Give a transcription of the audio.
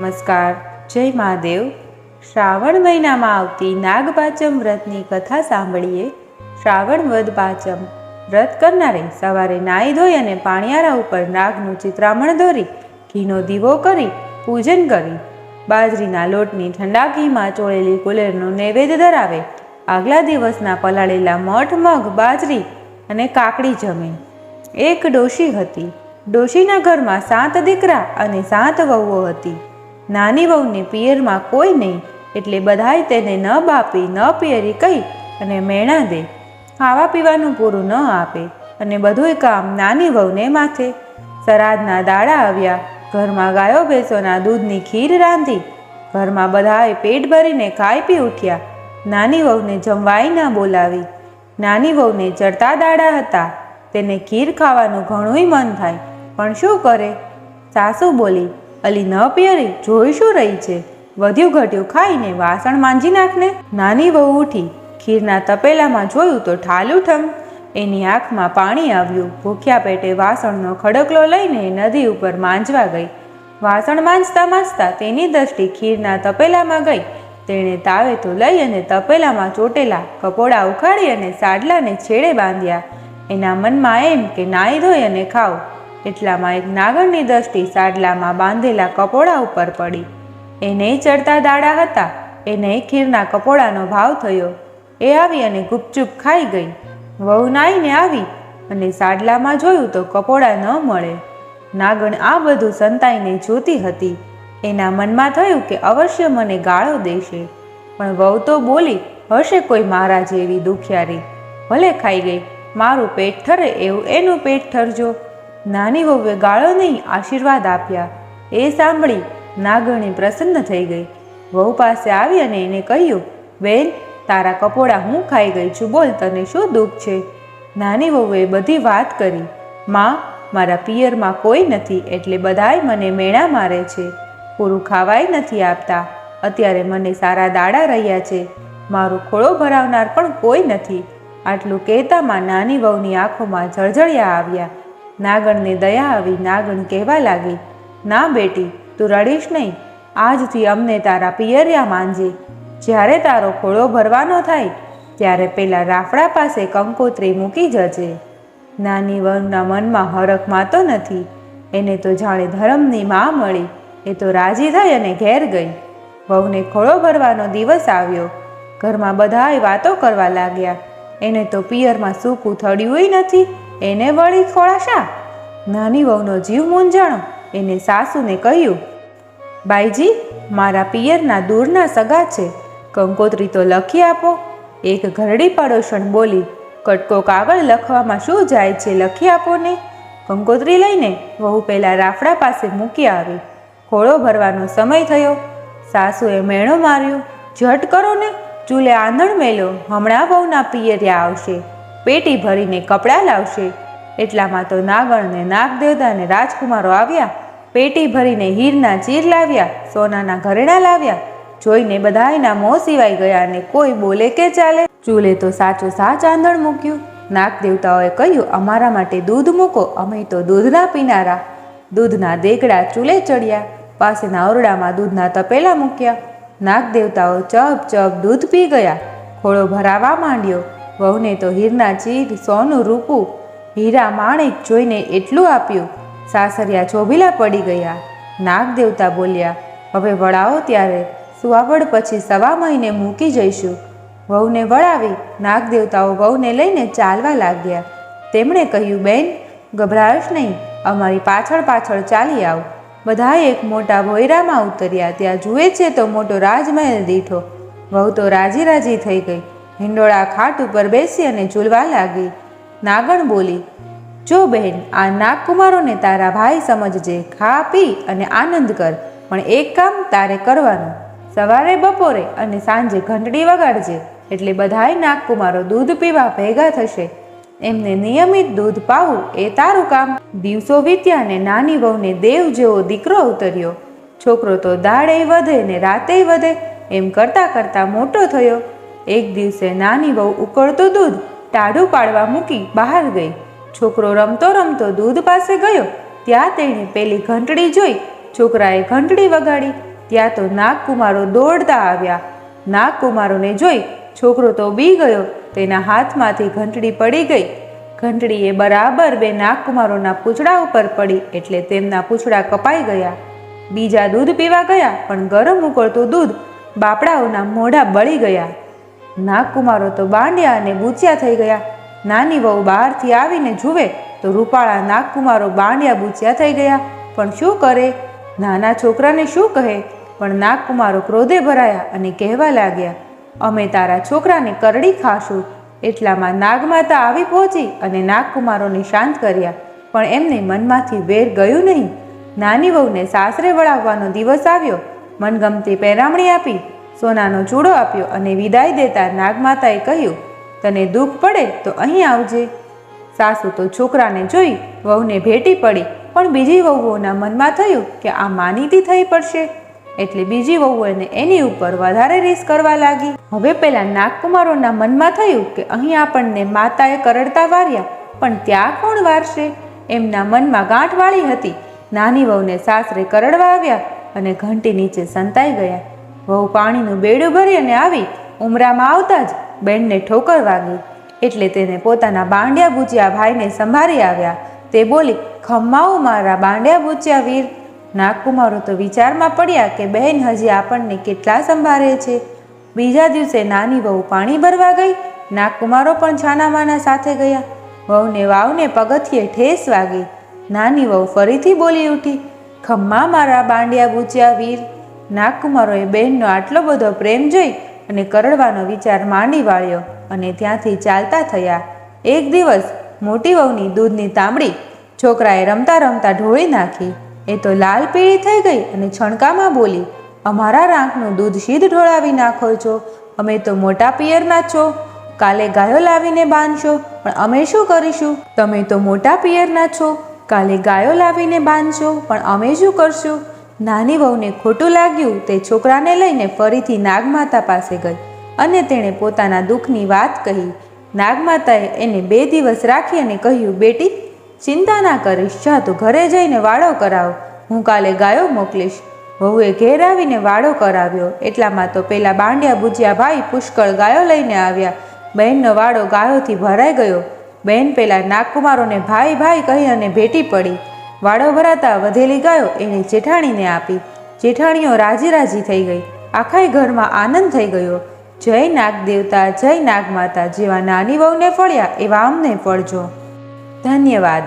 નમસ્કાર, જય મહાદેવ. શ્રાવણ મહિનામાં આવતી નાગપાચમ વ્રતની કથા સાંભળીએ. શ્રાવણ વદ પાચમ. વ્રત કરનારે સવારે નાહી ધોઈ અને પાણિયારા ઉપર નાગનું ચિત્રામણ દોરી, ઘીનો દીવો કરી, પૂજન કરી. બાજરીના લોટની ઠંડા ઘીમાં ચોળેલી કુલેરનો નૈવેદ્ય ધરાવે. આગલા દિવસના પલાળેલા મઠ, મગ, બાજરી અને કાકડી જમે. એક ડોશી હતી. ડોશીના ઘરમાં સાત દીકરા અને સાત વહુઓ હતી. નાની વહુને પિયરમાં કોઈ નહીં, એટલે બધાએ તેને ન બાપી, ન પિયરી કહી અને મેણા દે. ખાવા પીવાનું પૂરું ન આપે અને બધુંય કામ નાની વહુને માથે. સરાદના દાડા આવ્યા, ઘરમાં ગાયો ભેંસોના દૂધની ખીર રાંધી. ઘરમાં બધાએ પેટ ભરીને ખાઈ પી ઉઠ્યા. નાની વહુને જમવાઈ ના બોલાવી. નાની વહુને ચડતા દાડા હતા. તેને ખીર ખાવાનું ઘણુંય મન થાય, પણ શું કરે? સાસુ બોલી અલી ન પિયરી જોઈ શું રહી છે? વધ્યું ઘટ્યું ખાઈને વાસણ માંજી નાખને નાની વહુ ઉઠી. ખીરના તપેલામાં જોયું તો ઠાલું ઠમ. એની આંખમાં પાણી આવ્યું. ભૂખ્યા પેટે વાસણનો ખડકલો લઈને નદી ઉપર માંજવા ગઈ. વાસણ માંજતા માંજતા તેની દ્રષ્ટિ ખીરના તપેલામાં ગઈ. તેણે તાવે તો લઈ અને તપેલામાં ચોટેલા કપોડા ઉખાડી અને સાડલાને છેડે બાંધ્યા. એના મનમાં એમ કે, નાહી ધોઈ અને ખાવ એટલામાં એક નાગરની દ્રષ્ટિ સાડલામાં બાંધેલા કપોડા ઉપર પડી. એને ચડતા દાડા હતા, એને ખીરના કપોડાનો ભાવ થયો. એ આવી અને ગુપચુપ ખાઈ ગઈ. વહુ નાઈને આવી અને સાડલામાં જોયું તો કપોડા ન મળે. નાગણ આ બધું સંતાઈને જોતી હતી. એના મનમાં થયું કે અવશ્ય મને ગાળો દેશે. પણ વહુ તો બોલી, હશે કોઈ મારા જેવી દુખિયારી. ભલે ખાઈ ગઈ, મારું પેટ ઠરે એવું એનું પેટ ઠરજો. નાની વહુએ ગાળો નહીં આશીર્વાદ આપ્યા. એ સાંભળી નાગણી પ્રસન્ન થઈ ગઈ. વહુ પાસે આવી અને એને કહ્યું, બેન, તારા કપોડા હું ખાઈ ગઈ છું. બોલ, તને શું દુઃખ છે? નાની વહુએ બધી વાત કરી. માં, મારા પિયરમાં કોઈ નથી એટલે બધાય મને મેણા મારે છે. પૂરું ખાવાય નથી આપતા. અત્યારે મને સારા દાડા રહ્યા છે. મારો ખોળો ભરાવનાર પણ કોઈ નથી. આટલું કહેતામાં નાની વહુની આંખોમાં જળજળિયા આવ્યા. નાગણને દયા આવી નાગણ કહેવા લાગી, ના બેટી, તું રડીશ નહીં. આજથી અમને તારા પિયરિયા માંજે. જ્યારે તારો ખોળો ભરવાનો થાય, ત્યારે પેલા રાફડા પાસે કંકોત્રી મૂકી જજે. નાની વનના મનમાં હરખ માતો નથી. એને તો જાણે ધર્મની માં મળી. એ તો રાજી થઈ અને ઘેર ગઈ. વહુને ખોળો ભરવાનો દિવસ આવ્યો. ઘરમાં બધાએ વાતો કરવા લાગ્યા. એને તો પિયરમાં સૂકું થડ્યુંય નથી. એને વળી ખોળાશા નાની વહુનો જીવ મૂંઝાણો, એને સાસુને કહ્યું, બાઈજી, મારા પિયરના દૂરના સગા છે. કંકોત્રી તો લખી આપો. એક ઘરડી પડોશણ બોલી, કટકો કાગળ લખવામાં શું જાય છે લખી આપો ને. કંકોત્રી લઈને વહુ પહેલાં રાફડા પાસે મૂકી આવી. ખોળો ભરવાનો સમય થયો. સાસુએ મેણો માર્યો, ઝટ કરો ને, ચૂલે આંધણ મેલો, હમણાં વહુના પિયરિયા આવશે. પેટી ભરીને કપડાં લાવશે. એટલામાં તો નાગણ ને નાગદેવતા અને રાજકુમારો આવ્યા. પેટી ભરીને હીરના ચીર લાવ્યા, સોનાના ઘરેણા લાવ્યા. જોઈને બધાયના મોં સિવાય ગયા અને કોઈ બોલે કે ચાલે. ચૂલે તો સાચો સાચ આંધણ મૂક્યું. નાગદેવતાઓએ કહ્યું, અમારા માટે દૂધ મૂકો, અમે તો દૂધના પીનારા. દૂધના દેગડા ચૂલે ચડ્યા, પાસેના ઓરડામાં દૂધના તપેલા મૂક્યા. નાગદેવતાઓ ચપ ચપ દૂધ પી ગયા. ખોળો ભરાવા માંડ્યો. વહુને તો હીરના ચીર, સોનું, રૂપું, હીરા માણેક જોઈને એટલું આપ્યું. સાસરિયા ચોભીલા પડી ગયા. નાગ દેવતા બોલ્યા, હવે વળાવો ત્યારે. સુવાવડ પછી સવા મહિને મૂકી જઈશું. વહુને વળાવી નાગ દેવતાઓ વહુને લઈને ચાલવા લાગ્યા. તેમણે કહ્યું, બેન ગભરાશ નહીં. અમારી પાછળ પાછળ ચાલી આવ. બધા એક મોટા ભોયરામાં ઉતર્યા. ત્યાં જુએ છે તો મોટો રાજમહેલ દીઠો. વહુ તો રાજી રાજી થઈ ગઈ. હિંડોળા ખાટ ઉપર બેસી અને ઝૂલવા લાગી. નાગણ બોલી, જો બહેન, આ નાગકુમારોને તારા ભાઈ સમજજે. ખા, પી અને આનંદ કર. પણ એક કામ તારે કરવાનું. સવારે બપોરે અને સાંજે ઘંટડી વગાડજે. એટલે બધાય નાગકુમારો દૂધ પીવા ભેગા થશે. એમને નિયમિત દૂધ પાવું એ તારું કામ. દિવસો વીત્યા ને નાની વહુને દેવ જેવો દીકરો ઉતર્યો. છોકરો તો દાડે વધે ને રાતે વધે. એમ કરતાં કરતાં મોટો થયો. એક દિવસે નાની વહુ ઉકળતું દૂધ ટાઢું પાડવા મૂકી બહાર ગઈ. છોકરો રમતો રમતો દૂધ પાસે ગયો. ત્યાં તેણે પેલી ઘંટડી જોઈ. છોકરાએ ઘંટડી વગાડી. ત્યાં તો નાગકુમારો દોડતા આવ્યા. નાગકુમારોને જોઈ છોકરો તો બી ગયો. તેના હાથમાંથી ઘંટડી પડી ગઈ. ઘંટડીએ બરાબર બે નાગકુમારોના પૂંછડા ઉપર પડી એટલે તેમના પૂંછડા કપાઈ ગયા. બીજા દૂધ પીવા ગયા પણ ગરમ ઉકળતું દૂધ બાપડાઓના મોઢા બળી ગયા. નાગકુમારો તો બાંડ્યા અને બૂચ્યા થઈ ગયા. નાની વહુ બહારથી આવીને જુએ તો રૂપાળા નાગકુમારો બાંડ્યા બૂચ્યા થઈ ગયા. પણ શું કરે? નાના છોકરાને શું કહે? પણ નાગકુમારો ક્રોધે ભરાયા અને કહેવા લાગ્યા, અમે તારા છોકરાને કરડી ખાશું. એટલામાં નાગમાતા આવી પહોંચી અને નાગકુમારોને શાંત કર્યા. પણ એમને મનમાંથી વેર ગયું નહીં. નાની વહુને સાસરે વળાવવાનો દિવસ આવ્યો. મનગમતી પહેરામણી આપી. સોનાનો ચૂડો આપ્યો અને વિદાય દેતા નાગમાતાએ કહ્યું, તને દુઃખ પડે તો અહીં આવજે. સાસુ તો છોકરાને જોઈ વહુને ભેટી પડી, પણ બીજી વહુઓના મનમાં થયું કે આ માનીતી થઈ પડશે. એટલે બીજી વહુઓને એની ઉપર વધારે રીસ કરવા લાગી. હવે પેલા નાગકુમારોના મનમાં થયું કે અહીં આપણને માતાએ કરડતા વાર્યા, પણ ત્યાં કોણ વારશે? એમના મનમાં ગાંઠ વાળી હતી. નાની વહુને સાસરે કરડવા આવ્યા અને ઘંટી નીચે સંતાઈ ગયા. વહુ પાણીનું બેડું ભરી અને આવી ઉમરામાં આવતા જ બેનને ઠોકર વાગી. એટલે તેને પોતાના બાંડિયા બુચિયા ભાઈને સંભાળી આવ્યા. તે બોલી, ખમ્માઓ મારા બાંડિયા બુચિયા વીર. નાગકુમારો તો વિચારમાં પડ્યા કે બહેન હજી આપણને કેટલા સંભાળે છે. બીજા દિવસે નાની વહુ પાણી ભરવા ગઈ. નાગકુમારો પણ છાનામાના સાથે ગયા. વહુને વાવને પગથિયે ઠેસ વાગી. નાની વહુ ફરીથી બોલી ઉઠી, ખમ્મા મારા બાંડિયા બુચ્યા વીર. નાગકુમારોએ બહેનનો આટલો બધો પ્રેમ જોઈ અને કરડવાનો વિચાર માંડી વાળ્યો અને ત્યાંથી ચાલતા થયા. એક દિવસ મોટી વહુની દૂધની તાંબડી છોકરાએ રમતા રમતા ઢોળી નાખી. એ તો લાલ પીળી થઈ ગઈ અને છણકામાં બોલી, અમારા રાંકનું દૂધ સીધ ઢોળાવી નાખો છો. અમે તો મોટા પિયરના છો. કાલે ગાયો લાવીને બાંધશો, પણ અમે શું કરીશું? તમે તો મોટા પિયરના છો. કાલે ગાયો લાવીને બાંધશો, પણ અમે શું કરશું? નાની વહુને ખોટું લાગ્યું તે છોકરાને લઈને ફરીથી નાગમાતા પાસે ગઈ અને તેણે પોતાના દુઃખની વાત કહી. નાગમાતાએ એને બે દિવસ રાખી અને કહ્યું, બેટી, ચિંતા ના કરીશ. જા તું ઘરે જઈને વાળો કરાવ. હું કાલે ગાયો મોકલીશ. વહુએ ઘેર આવીને વાળો કરાવ્યો. એટલામાં તો પેલા બાંડિયા ભુજિયા ભાઈ પુષ્કળ ગાયો લઈને આવ્યા. બહેનનો વાળો ગાયોથી ભરાઈ ગયો. બહેન પેલા નાગકુમારોને ભાઈ ભાઈ કહી અને ભેટી પડી. વાળો ભરાતા વધેલી ગાયો એને જેઠાણીને આપી. જેઠાણીઓ રાજી રાજી થઈ ગઈ. આખાય ઘરમાં આનંદ થઈ ગયો. જય નાગ દેવતા, જય નાગ માતા જેવા નાની વહુને ફળ્યા એવા અમને ફળજો. ધન્યવાદ.